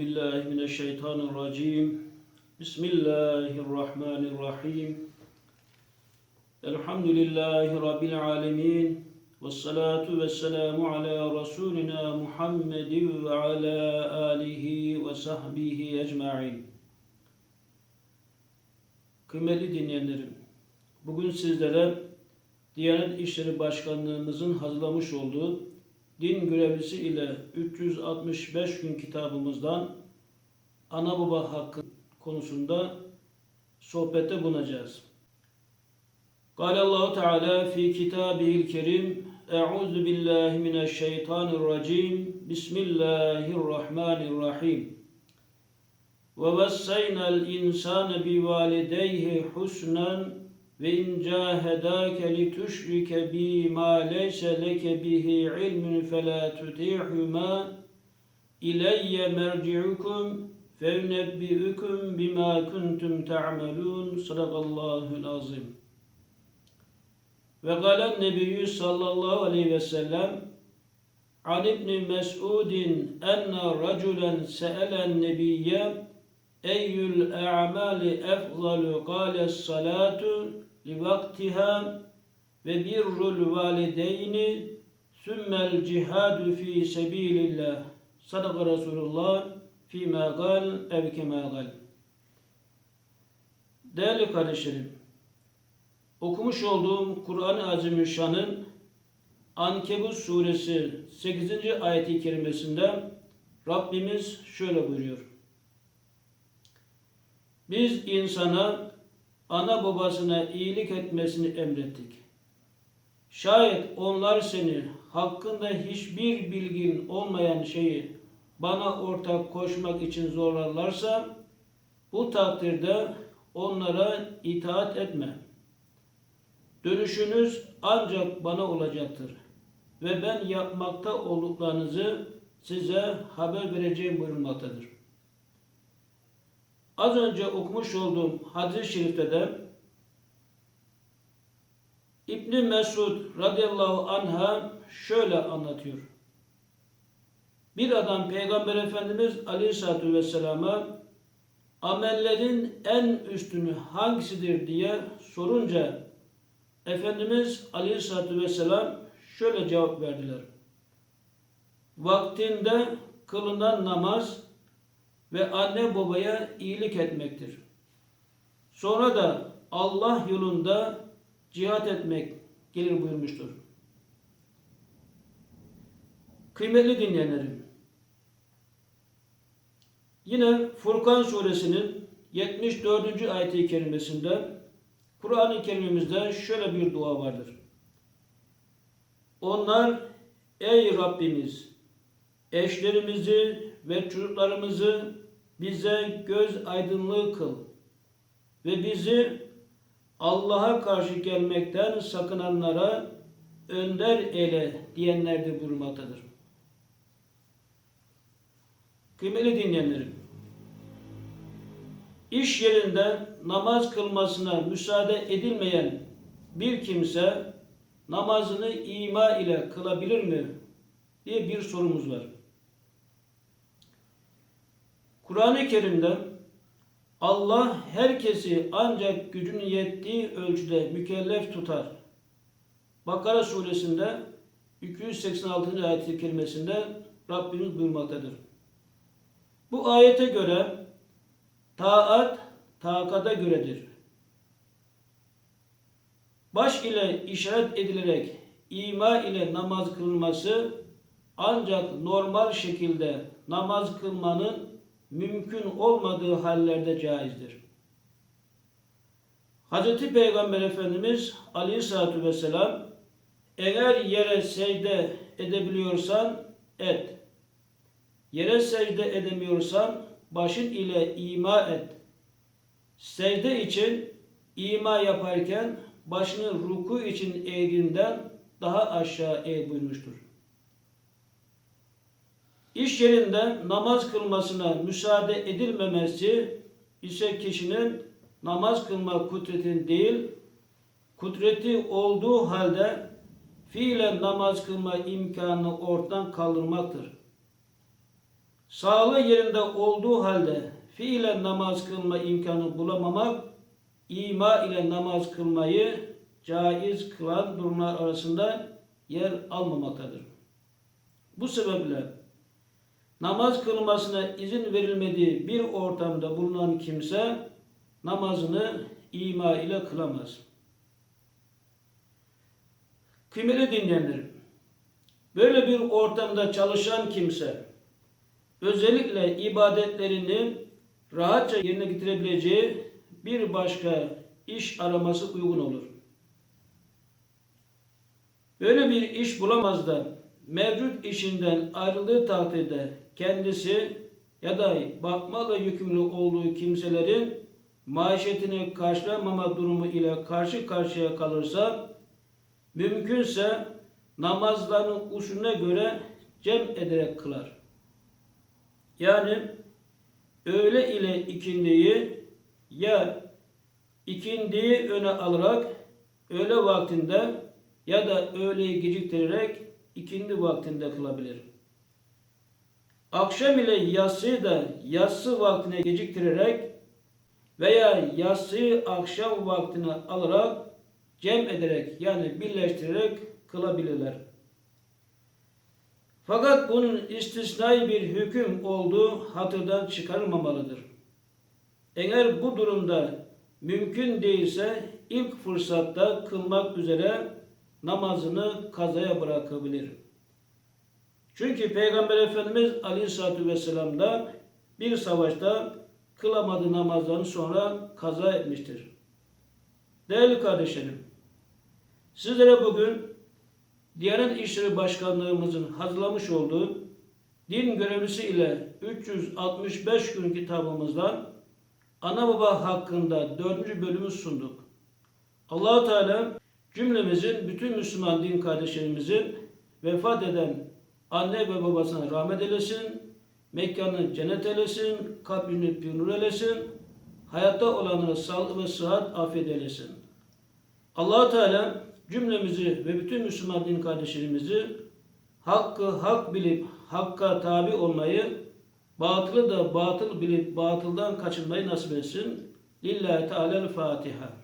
billahi mineşşeytanirracim. Bismillahirrahmanirrahim. Elhamdülillahi Rabbil alemin. Vessalatu vesselamu ala Resulina Muhammedin ve ala alihi ve sahbihi ecma'in. Kıymetli dinleyenlerim, bugün sizlere Diyanet İşleri Başkanlığımızın hazırlamış olduğu Din Görevlisi ile 365 gün kitabımızdan ana baba hakkı konusunda sohbette bulunacağız. Allahu Teala fi kitabihil kerim Euzu billahi mineşşeytanirracim Bismillahirrahmanirrahim Ve vessayna el insane bi valideyhi husnen ve in cahedake li tuşrike bi ma leyse leke bihi ilmin fela tutihuma ileyye merci'ukum fevnebbi'ukum bima kuntum ta'melun sadakallahul azim. Ve galen nebiyyü sallallahu aleyhi ve sellem an ibn mes'udin enne raculen se'elen nebiyye Eyyül e'mali efzalu kâle salatu li vaktiha ve birrul valideyni sümmel cihadu fi sebilillah. Sadaka Resulullah fîmâ gal ev kemâ gal. Değerli kardeşlerim, okumuş olduğum Kur'an-ı Azimüşşan'ın Ankebut suresi 8. ayeti kerimesinde Rabbimiz şöyle buyuruyor. Biz insana ana babasına iyilik etmesini emrettik. Şayet onlar seni hakkında hiçbir bilgin olmayan şeyi bana ortak koşmak için zorlarlarsa bu takdirde onlara itaat etme. Dönüşünüz ancak bana olacaktır ve ben yapmakta olduklarınızı size haber vereceğim buyurmaktadır. Az önce okumuş olduğum hadis-i şerifte de İbn Mesud radıyallahu anha şöyle anlatıyor. Bir adam Peygamber Efendimiz Aleyhisselatü Vesselam'a amellerin en üstünü hangisidir diye sorunca Efendimiz Aleyhisselatü Vesselam şöyle cevap verdiler. Vaktinde kılınan namaz ve anne babaya iyilik etmektir. Sonra da Allah yolunda cihat etmek gelir buyurmuştur. Kıymetli dinleyenlerim, yine Furkan suresinin 74. ayeti kerimesinde Kur'an-ı Kerim'imizde şöyle bir dua vardır. Onlar ey Rabbimiz eşlerimizi ve çocuklarımızı bize göz aydınlığı kıl ve bizi Allah'a karşı gelmekten sakınanlara önder eyle diyenlerdir buyurmaktadır. Kıymetli dinleyenlerim, iş yerinde namaz kılmasına müsaade edilmeyen bir kimse namazını ima ile kılabilir mi diye bir sorumuz var. Kur'an-ı Kerim'de Allah herkesi ancak gücünün yettiği ölçüde mükellef tutar. Bakara suresinde 286. ayet-i kerimesinde Rabbimiz buyurmaktadır. Bu ayete göre taat takada göredir. Baş ile işaret edilerek ima ile namaz kılınması ancak normal şekilde namaz kılmanın mümkün olmadığı hallerde caizdir. Hz. Peygamber Efendimiz Aleyhisselatü Vesselam eğer yere secde edebiliyorsan et. Yere secde edemiyorsan başın ile ima et. Secde için ima yaparken başını ruku için eğdiğinden daha aşağı eğ buyurmuştur. İş yerinde namaz kılmasına müsaade edilmemesi ise kişinin namaz kılma kudretin değil, kudreti olduğu halde fiilen namaz kılma imkanını ortadan kaldırmaktır. sağlığı yerinde olduğu halde fiilen namaz kılma imkanı bulamamak, ima ile namaz kılmayı caiz kılan durumlar arasında yer almamaktadır. Bu sebeple namaz kılmasına izin verilmediği bir ortamda bulunan kimse namazını ima ile kılamaz. Kıymetli dinleyenlerim, böyle bir ortamda çalışan kimse özellikle ibadetlerini rahatça yerine getirebileceği bir başka iş araması uygun olur. Böyle bir iş bulamaz da mevcut işinden ayrıldığı takdirde kendisi ya da bakmakla yükümlü olduğu kimselerin maişetini karşılamama durumu ile karşı karşıya kalırsa mümkünse namazlarının usulüne göre cem ederek kılar. Yani öğle ile ikindiyi ya ikindiyi öne alarak öğle vaktinde ya da öğleyi geciktirerek ikindi vaktinde kılabilir. Akşam ile yatsıyı da yatsı vaktine geciktirerek veya yatsıyı akşam vaktine alarak cem ederek yani birleştirerek kılabilirler. Fakat bunun istisnai bir hüküm olduğu hatırdan çıkarılmamalıdır. Eğer bu durumda mümkün değilse ilk fırsatta kılmak üzere namazını kazaya bırakabilir. Çünkü Peygamber Efendimiz Aleyhisselatü Vesselam da bir savaşta kılamadığı namazlarını sonra kaza etmiştir. Değerli kardeşlerim, sizlere bugün Diyanet İşleri Başkanlığımızın hazırlamış olduğu din görevlisi ile 365 gün kitabımızdan ana baba hakkında dördüncü bölümü sunduk. allah Teala cümlemizin, bütün Müslüman din kardeşlerimizin vefat eden anne ve babasına rahmet eylesin, mekanını cennet eylesin, kabrini nur eylesin, hayatta olanlara sağlık ve sıhhat afiyet eylesin. allah Teala cümlemizi ve bütün Müslüman din kardeşlerimizi hakkı hak bilip hakka tabi olmayı, batılı da batıl bilip batıldan kaçınmayı nasip etsin. Lillahi Teala'l Fatiha.